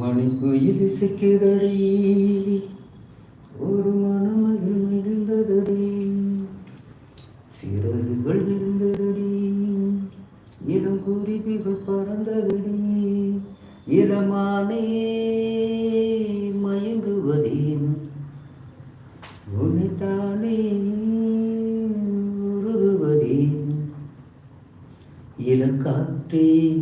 மணிக்குயில் இசைக்குதடி ஒரு மணமகள் மகிழ்ந்ததடி. சிறகுகள் இருந்ததடி இளம் குருவிகள் பறந்ததடி. இளமானே மயங்குவதேன். உன்னைத்தானே உருகுவதேன். இளக்காற்றே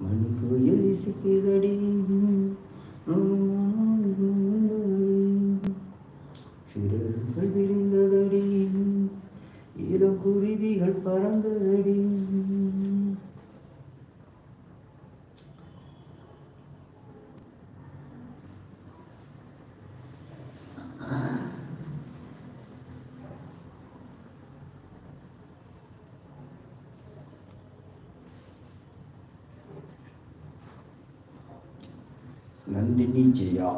மணிக்குயில் இசைக்குதடி சிறகுகள் விரிந்ததடி இளம் குருவிகள் பறந்ததடி நந்தினி ஜெயா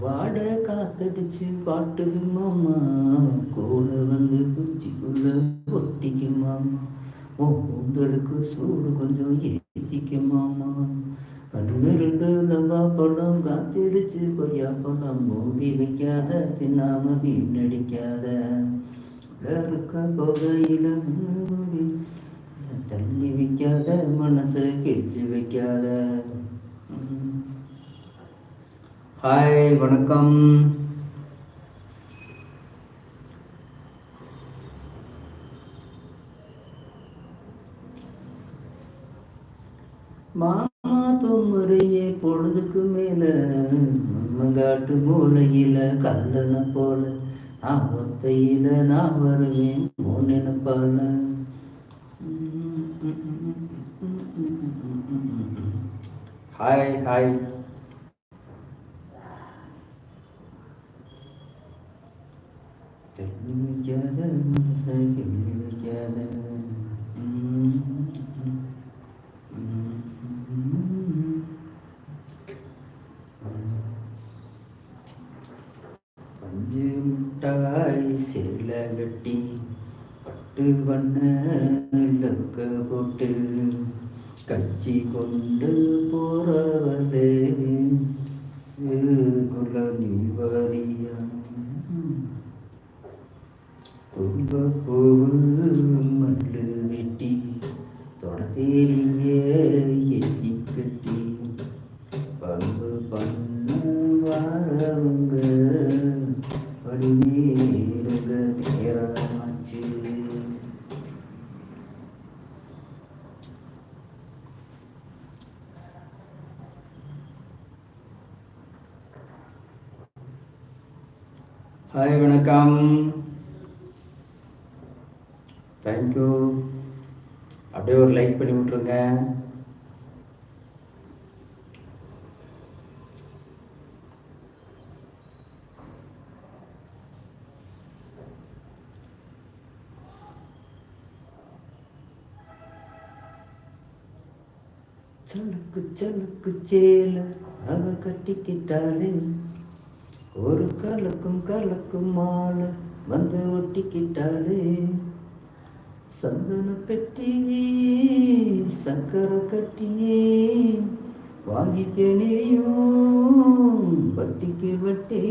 வாட காத்தடிச்சு பாட்டுது மாமா. கூட வந்து குச்சிக்குள்ள ஒட்டிக்கு மாமா. ஓ கூந்தலுக்கு சூடு கொஞ்சம் ஏத்திக்க மாமா. கண்ணு ரெண்டு லவா பழம் காத்திருச்சு கொய்யா பழம் மூடி வைக்காத தின்னாம வீணடிக்காத. இருக்க போகையில தள்ளி வைக்காத மனசு கெட்டி வைக்காத. ஹாய் வணக்கம். மாமா தொம்முறையே பொழுதுக்கு மேல காட்டு மூலையில கல்லன போல. ஆபத்தையில நான் வருவேன் உன் நினைப்பால ஹாய் ஹாய் தண்ணி வைக்காத மனசை எண்ணி മണ്ണ് വെട്ടി തുടത്തേരിഞ്ഞ് சலுக்கு சலுக்கு சேல அவ கட்டிக்கிட்டாலே ஒரு கலக்கும் கலக்கும் மாலை வந்து ஒட்டிக்கிட்டாலே சந்தன பெட்டி சக்கரை கட்டியே வாங்கிக்கனேயும் வட்டிக்கு வட்டி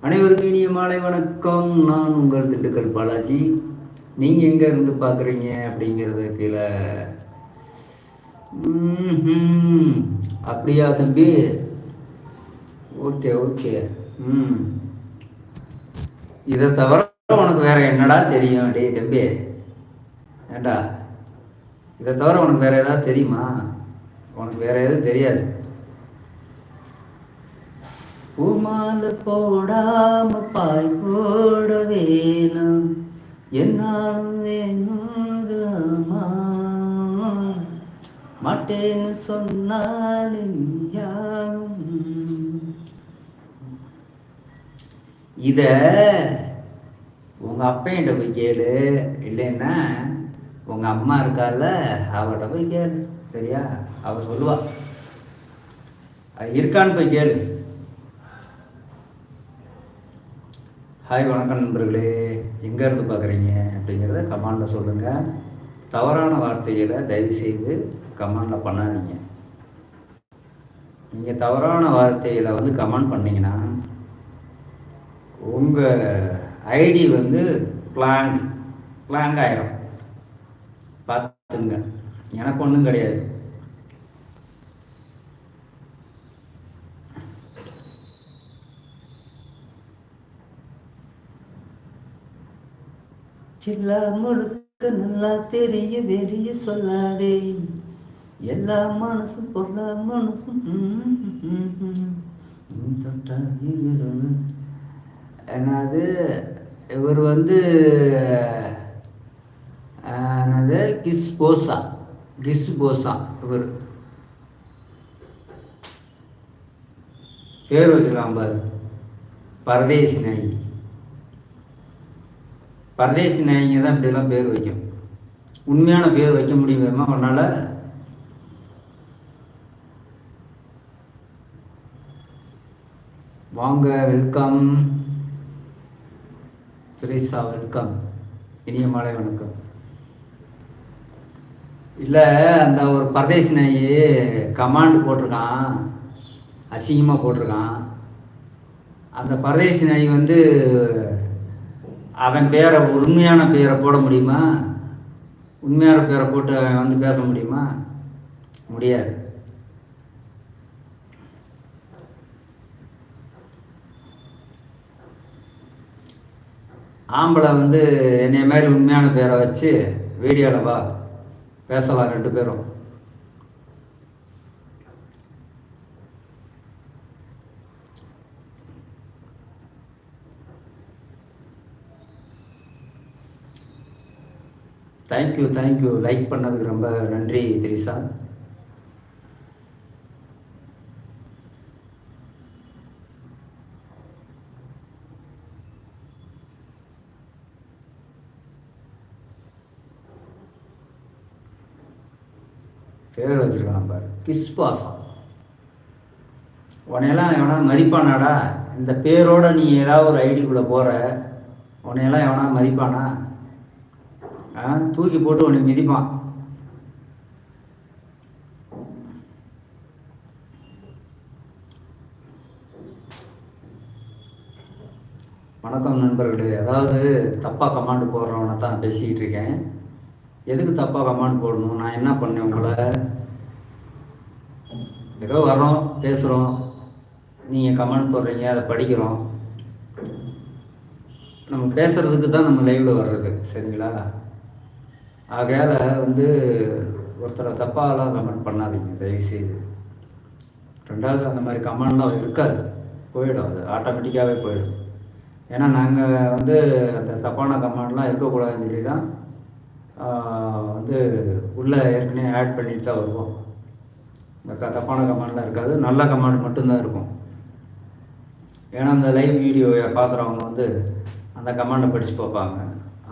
அனைவருக்கும் இனிய மாலை வணக்கம். நான் உங்கள் திண்டுக்கல் பாலாஜி. நீங்கள் எங்கே இருந்து பார்க்குறீங்க அப்படிங்கிறத கீழே ம் அப்படியா தம்பி? Okay okay. ம். இதை தவிர உனக்கு வேற என்னடா தெரியும்? டே தம்பி. ஏண்டா? இதை தவிர உனக்கு வேற ஏதாவது தெரியுமா? உனக்கு வேற எதுவும் தெரியாது. பூமால போடாம பாய் போட வேணும். என்னாலும் வேணும் மாட்டேன்னு சொன்னாலும் இத உங்க அப்பையிட்ட போய் கேளு. இல்லைன்னா உங்க அம்மா இருக்கால அவட்ட போய் கேளு. சரியா? அவ சொல்லுவா. இருக்கான்னு போய் கேளு. ஹாய் வணக்கம் நண்பர்களே. எங்கேருந்து பார்க்குறீங்க அப்படிங்கிறத கமாண்டில் சொல்லுங்கள் தவறான வார்த்தைகளை தயவுசெய்து கமெண்டில் பண்ணாதீங்க. நீங்கள் தவறான வார்த்தையில் வந்து கமெண்ட் பண்ணிங்கன்னா உங்கள் ஐடி வந்து பிளாங்க் பிளாங்க் ஆயிரும். பார்த்துங்க. எனக்கு ஒன்றும் கிடையாது. சில்லா முழுக்க நல்லா தெரிய வெளியே சொல்லாதே. எல்லா மனசும் பொருளா மனசும். என்னது இவர் வந்து என்னது? கிஸ் போசா. கிஸ் போசா இவர். பேர் வச்சுக்கலாம் பாரு. பரதேசி நாயகி. பரதேசி நாயகி தான் இப்படிலாம் பேர் வைக்கும் உண்மையான பேர் வைக்க முடியுமா? உன்னால் வாங்க வெல்கம் துரேசா வெல்கம் இனிய மாலை வணக்கம். இல்லை அந்த ஒரு பரதேசி நாய் கமாண்ட் போட்டிருக்கான். அசிங்கமாக போட்டிருக்கான். அந்த பரதேசி நாய் வந்து அவன் பேரை உண்மையான பேரை போட முடியுமா? உண்மையான பேரை போட்டு அவன் வந்து பேச முடியுமா? முடியாது. ஆம்பளை வந்து என்னைய மாதிரி உண்மையான பேரை வச்சு வீடியோவில் வா பேசலாம் ரெண்டு பேரும். தேங்க்யூ தேங்க்யூ லைக் பண்ணதுக்கு ரொம்ப நன்றி திரிசா பேர் வச்சிருக்கான் பாரு. கிஸ்பாசம் உனையெல்லாம் எவனா மதிப்பானாடா? இந்த பேரோட நீ ஏதாவது ஒரு ஐடிக்குள்ளே போகிற உனையெல்லாம் எவனா மதிப்பானா? தூக்கி போட்டு உன்னை மிதிப்பான். வணக்கம் நண்பர்களே. அதாவது தப்பாக கமாண்டு போடுறவனை தான் பேசிக்கிட்டு இருக்கேன். எதுக்கு தப்பாக கமெண்ட் போடணும்? நான் என்ன பண்ணேன் உங்களை? ஏதோ வரோம் பேசுகிறோம் நீங்கள் கமெண்ட் போடுறீங்க அதை படிக்கிறோம். நம்ம பேசுகிறதுக்கு தான் நம்ம லைவில் வர்றது சரிங்களா? ஆகையால் வந்து ஒருத்தரை தப்பாலாம் கமெண்ட் பண்ணாதீங்க தயவுசெய்து. ரெண்டாவது அந்த மாதிரி கமெண்ட்லாம் இருக்காது. போயிடும் அது ஆட்டோமேட்டிக்காகவே போயிடும். ஏன்னா நாங்கள் வந்து அந்த தப்பான கமெண்ட்லாம் இருக்கக்கூடாதுன்னு சொல்லி தான் வந்து உள்ளே ஏற்கனவே ஆட் பண்ணிட்டு தான் வருவோம். இந்த க தப்பான கமெண்ட்லாம் இருக்காது. நல்ல கமெண்ட் மட்டும்தான் இருக்கும். ஏன்னா அந்த லைவ் வீடியோவை பார்க்குறவங்க வந்து அந்த கமெண்டை படித்து பார்ப்பாங்க.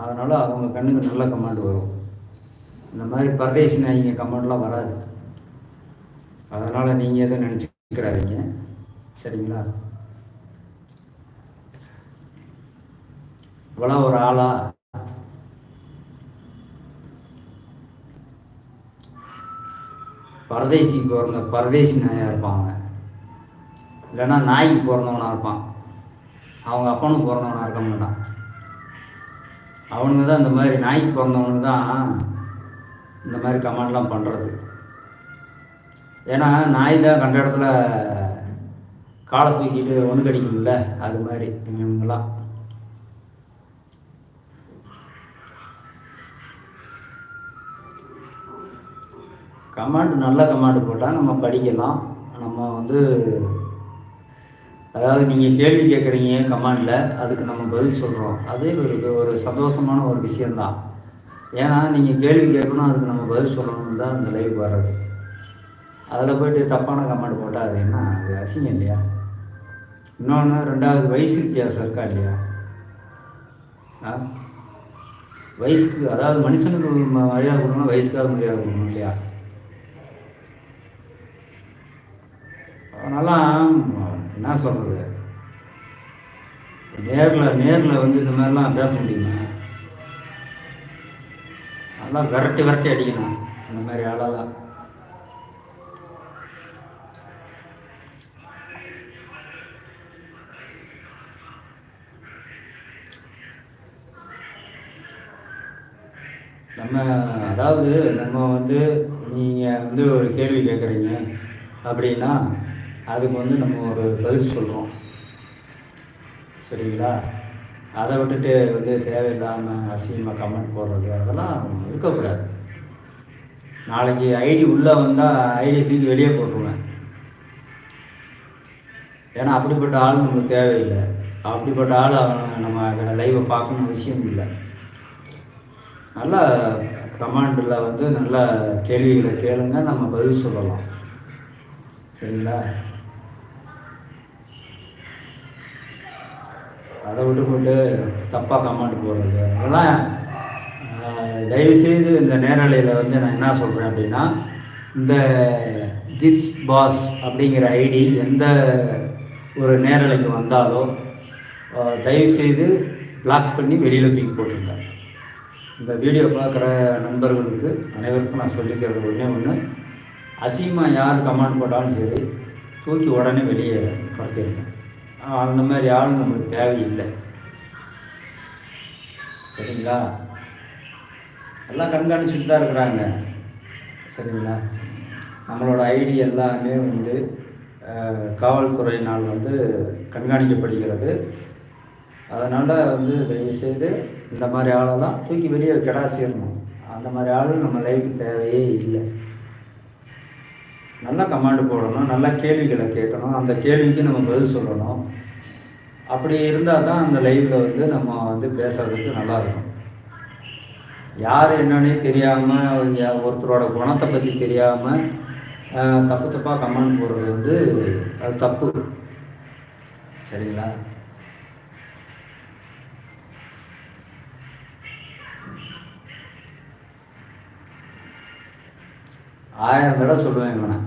அதனால் அவங்க கண்ணுக்கு நல்ல கமெண்ட் வரும். இந்த மாதிரி பரதேசி நாய்ங்க கமெண்ட்லாம் வராது. அதனால் நீங்கள் எதுவும் நினச்சிக்கிறாதீங்க. சரிங்களா? இவ்வளோ ஒரு ஆளா பரதேசிக்கு பிறந்த பரதேசி நாயாக இருப்பான் அவங்க இல்லைன்னா நாய்க்கு பிறந்தவனாக இருப்பான். அவங்க அப்பனும் பிறந்தவனாக இருக்க மாட்டான். அவனுங்க தான் இந்த மாதிரி நாய்க்கு பிறந்தவனுக்கு தான் இந்த மாதிரி கமெண்ட்லாம் பண்ணுறது ஏன்னா நாய் தான் கண்ட இடத்துல காலை தூக்கிட்டு ஒன்று கடிக்கும்ல அது மாதிரி இவங்கெல்லாம். கமாண்டு நல்ல கமாண்டு போட்டால் நம்ம படிக்கலாம். நம்ம வந்து அதாவது நீங்கள் கேள்வி கேட்குறீங்க கமாண்டில் அதுக்கு நம்ம பதில் சொல்கிறோம் அதே ஒரு ஒரு சந்தோஷமான ஒரு விஷயந்தான் ஏன்னா நீங்கள் கேள்வி கேட்கணும் அதுக்கு நம்ம பதில் சொல்லணும்னு தான் அந்த லைவ் வர்றது. அதில் போய்ட்டு தப்பான கமெண்ட் போட்டால் அது என்ன? அது அசிங்கம் இல்லையா? இன்னொன்று ரெண்டாவது வயசு வித்தியாசம் இருக்கா இல்லையா? ஆ? வயசுக்கு அதாவது மனுஷனுக்கு மரியாதை கொடுக்கணும் வயசுக்காக மரியாதை கொடுக்கணும் இல்லையா? அதனால் என்ன சொல்கிறது நேரில் நேரில் வந்து இந்த மாதிரிலாம் பேச முடியுமா? நல்லா விரட்டி விரட்டி அடிக்கணும் இந்த மாதிரி ஆளெல்லாம். நம்ம அதாவது நம்ம வந்து நீங்கள் வந்து ஒரு கேள்வி கேட்குறீங்க அப்படின்னா அதுக்கு வந்து நம்ம ஒரு பதில் சொல்கிறோம் சரிங்களா? அதை விட்டுட்டு வந்து தேவையில்லாமல் அசிங்கமாக கமெண்ட் போடுறது அதெல்லாம் இருக்கக்கூடாது. நாளைக்கு ஐடி உள்ளே வந்தால் ஐடியை தூக்கி வெளியே போட்டுருவேன். ஏன்னா அப்படிப்பட்ட ஆள் நம்மளுக்கு தேவையில்லை. அப்படிப்பட்ட ஆள் அவன் நம்ம லைவை பார்க்கணும் விஷயம் இல்லை. நல்ல கமாண்டில் வந்து நல்ல கேள்விகளை கேளுங்க நம்ம பதில் சொல்லலாம். சரிங்களா? அதை விட்டு தப்பாக கமெண்ட் போடுறது. அதெல்லாம் தயவுசெய்து இந்த நேரலையில் வந்து நான் என்ன சொல்கிறேன் அப்படின்னா இந்த திஸ் பாஸ் அப்படிங்கிற ஐடி எந்த ஒரு நேரலைக்கு வந்தாலோ தயவுசெய்து பிளாக் பண்ணி வெளியில் தூக்கி போட்டிருந்தேன் இந்த வீடியோ பார்க்குற நண்பர்களுக்கு அனைவருக்கும் நான் சொல்லிக்கிறது ஒன்றே ஒன்று அசிங்கமாக யார் கமெண்ட் போட்டாலும் சரி தூக்கி உடனே வெளியே கடத்திடுங்க அந்த மாதிரி ஆள் நம்மளுக்கு தேவையில்லை. சரிங்களா? எல்லாம் கண்காணிச்சுட்டு தான் இருக்கிறாங்க. சரிங்களா? நம்மளோட ஐடி எல்லாமே வந்து காவல்துறையினால் வந்து கண்காணிக்கப்படுகிறது. அதனால் வந்து தயவுசெய்து இந்த மாதிரி ஆளெல்லாம் தூக்கி வெளியே கெடா சேரணும் அந்த மாதிரி ஆள் நம்ம லைஃபுக்கு தேவையே இல்லை. நல்லா கமாண்டு போடணும் நல்லா கேள்விகளை கேட்கணும் அந்த கேள்விக்கு நம்ம பதில் சொல்லணும். அப்படி இருந்தால் தான் அந்த லைவில் வந்து நம்ம வந்து பேசுறதுக்கு நல்லா இருக்கும். யார் என்னன்னே தெரியாமல் ஒருத்தரோட குணத்தை பற்றி தெரியாமல் தப்பு தப்பாக கமெண்ட் போடுறது வந்து அது தப்பு. சரிங்களா? ஆயிரம் தடவை சொல்லுவேன் இவனை.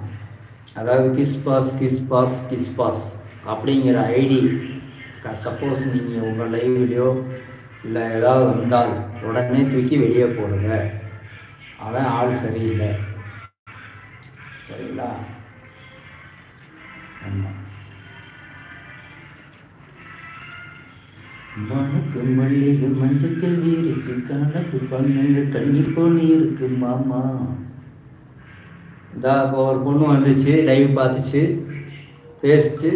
அதாவது kiss pass kiss pass kiss pass அப்படிங்கிற ஐடி சப்போஸ் நீங்கள் உங்கள் லைவ்லையோ இல்லை ஏதாவது வந்தால் உடனே தூக்கி வெளியே போடுங்க. அவன் ஆள் சரியில்லை. சரிங்களா? ஆமாம் மணக்கு மல்லிகை மஞ்சத்தில் வீரிச்சு கணக்கு பண்ணுங்க தண்ணி போல இருக்கு மாமா. இந்த இப்போ ஒரு பொண்ணு வந்துச்சு லைவ் பார்த்துச்சு பேசிச்சு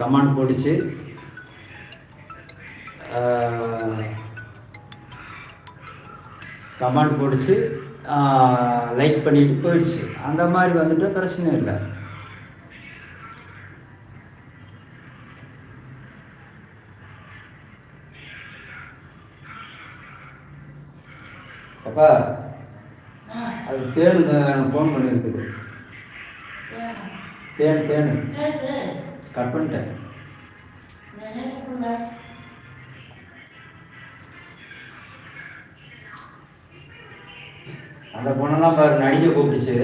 கமெண்ட் போட்டுச்சு. கமெண்ட் போட்டுச்சு. லைக் பண்ணிட்டு போயிடுச்சு. அந்த மாதிரி வந்துட்டு பிரச்சனை இல்லை. அப்பா அது தேனுங்க எனக்கு ஃபோன் பண்ணியிருக்குது தேன் தேனு கட் பண்ணிட்டேன். அந்த பொண்ணெல்லாம் பாரு நடிக்க கூப்பிட்டுச்சு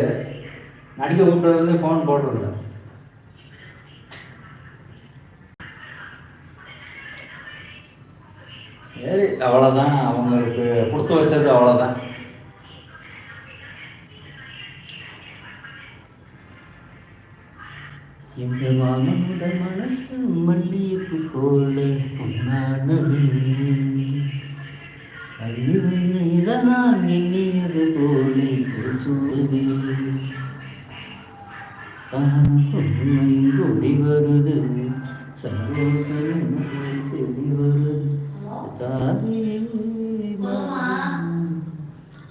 நடிக்க கூப்பிட்டது வந்து ஃபோன் போடுறதில்ல சரி அவ்வளோதான் அவங்களுக்கு கொடுத்து வச்சது அவ்வளோதான் எங்க மாமனோட மனசு மல்லிகைப்பூ போல பொன்னானது. அறிவையில் நான் எண்ணியது போலே போச்சுள்ளது தானும் உண்மை கூடி வருது சந்தோஷம் கூடி வருது.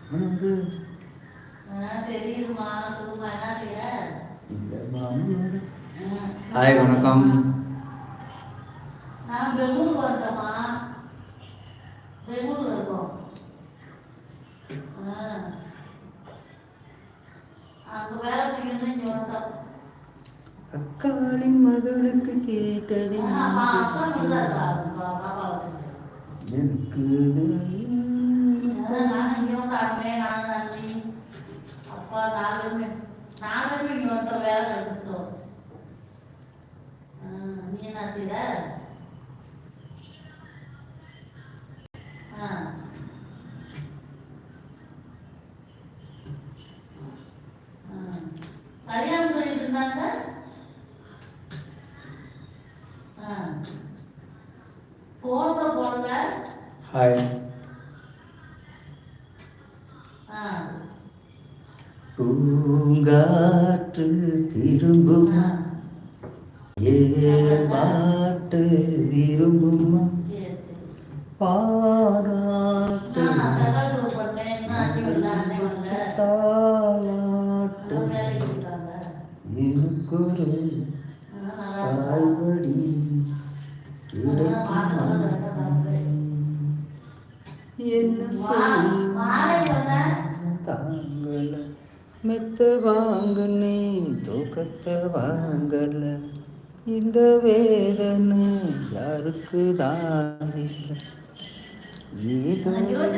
மனது தெரியுமா சொல்லுமா என்ன செய்ய இந்த மாமனோட ஹாய் வணக்கம். நான் பெங்களூர் வரட்டமா பெங்களூர்ல இருக்கோம். ஆ. அங்க வேலை பிடிக்கிறது இங்க வந்தோம் அக்காளின் மகளுக்கு கேட்டது ஆ, இருக்குல்ல கல்யாணம் பண்ணிட்டு இருந்தாங்க போன்ல போனல ஹாய் பூங்காற்று திரும்புமா ஏ பாட்டு விரும்புமா? பாராட்டு. போயிட்டாங்க. எனக்கொரு? தாய்வழி என்ன தாங்கல மெத்த வாங்குனே தூக்கத்தை வாங்கல. இந்த வேதனை யாருக்கு தான் இல்லை ஏதோ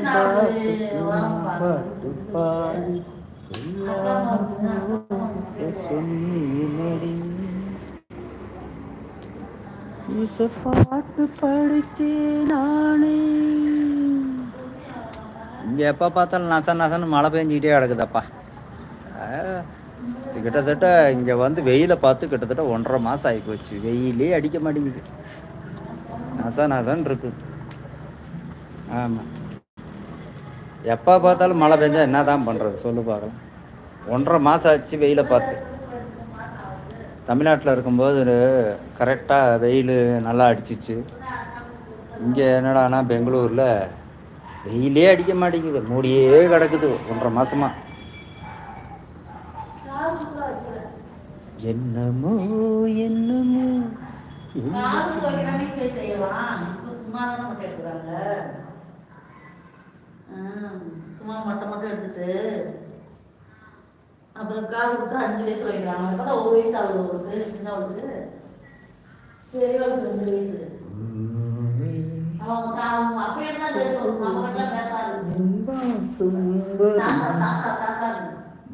பாட்டு வாரம் பாட்டு பாடி சொன்னடி பாட்டு நானே. இங்கே எப்போ பார்த்தாலும் நச நசன்னு மழை பெஞ்சிக்கிட்டே கிடக்குதப்பா. ஆ, கிட்டத்தட்ட இங்கே வந்து வெயிலை பார்த்து கிட்டத்தட்ட ஒன்றரை மாதம் ஆகி போச்சு. வெயிலே அடிக்க மாட்டேங்குது. நசா நசன்னு இருக்குது ஆமாம் எப்போ பார்த்தாலும் மழை பெஞ்சா என்ன தான் பண்ணுறது சொல்லு பார்க்கலாம் ஒன்றரை மாதம் ஆச்சு வெயிலை பார்த்து. தமிழ்நாட்டில் இருக்கும்போது கரெக்டாக வெயில் நல்லா அடிச்சிச்சு. இங்கே என்னடானா பெங்களூரில் வெயிலே அடிக்க மாட்டேங்குது. மூடியே கிடக்குது ஒன்றரை மாதமாக என்னமோ என்னமோ. சும்மா தானே மட்டும் எடுக்கிறாங்க. ஆ, சும்மா மொட்டை மட்டும் எடுத்துட்டு. அப்புறம் காசு கொடுத்து அஞ்சு வயசு வைக்கிறாங்க இப்பதான் ஒரு வயசு ஆகுது அவளுக்கு சின்னவளுக்கு பெரியவளுக்கு ரெண்டு வயசு. அவங்க அவங்க அப்ப என்ன பேசுவோம் நம்ம கிட்ட பேசாது.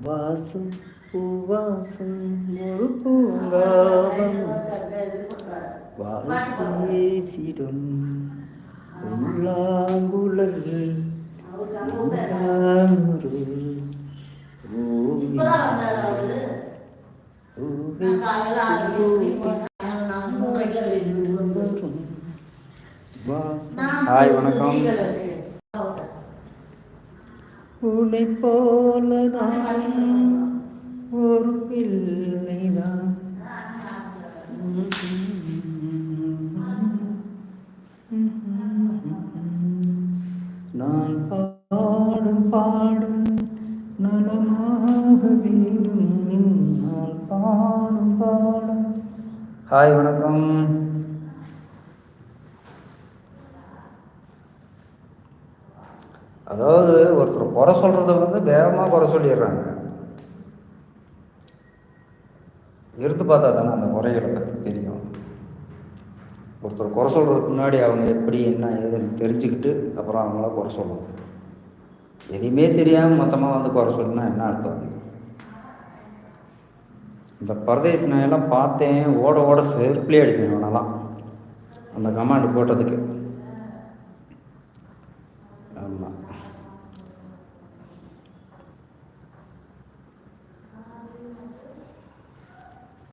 வாசம். பூவாசம் ஒரு பூங்காவம். வாய் பேசிடும் உள்ளாங்குழல் ஹாய் வணக்கம். உன்னை போல நான் ஒரு பிள்ளைதான் நான் பாடும் பாடும் நலமாக வேண்டும். நான் பாடும் பாடும். ஹாய் வணக்கம். அதாவது ஒருத்தர் குறை சொல்கிறத வந்து வேகமாக குறை சொல்லிடுறாங்க. இருந்து பார்த்தா தானே அந்த குறைகளை பற்றி தெரியும். ஒருத்தர் குறை சொல்கிறதுக்கு முன்னாடி அவங்க எப்படி என்ன ஏதுன்னு தெரிஞ்சுக்கிட்டு அப்புறம் அவங்கள குறை சொல்லணும் எதையுமே தெரியாமல் மொத்தமாக வந்து குறை சொல்லணும்னா என்ன அர்த்தம்? இந்த பரதேசி நாயெல்லாம் பார்த்தேன் ஓட ஓட செருப்பிலே அடிப்பேன் அவனெல்லாம். அந்த கமாண்டு போட்டதுக்கு. ஆமாம்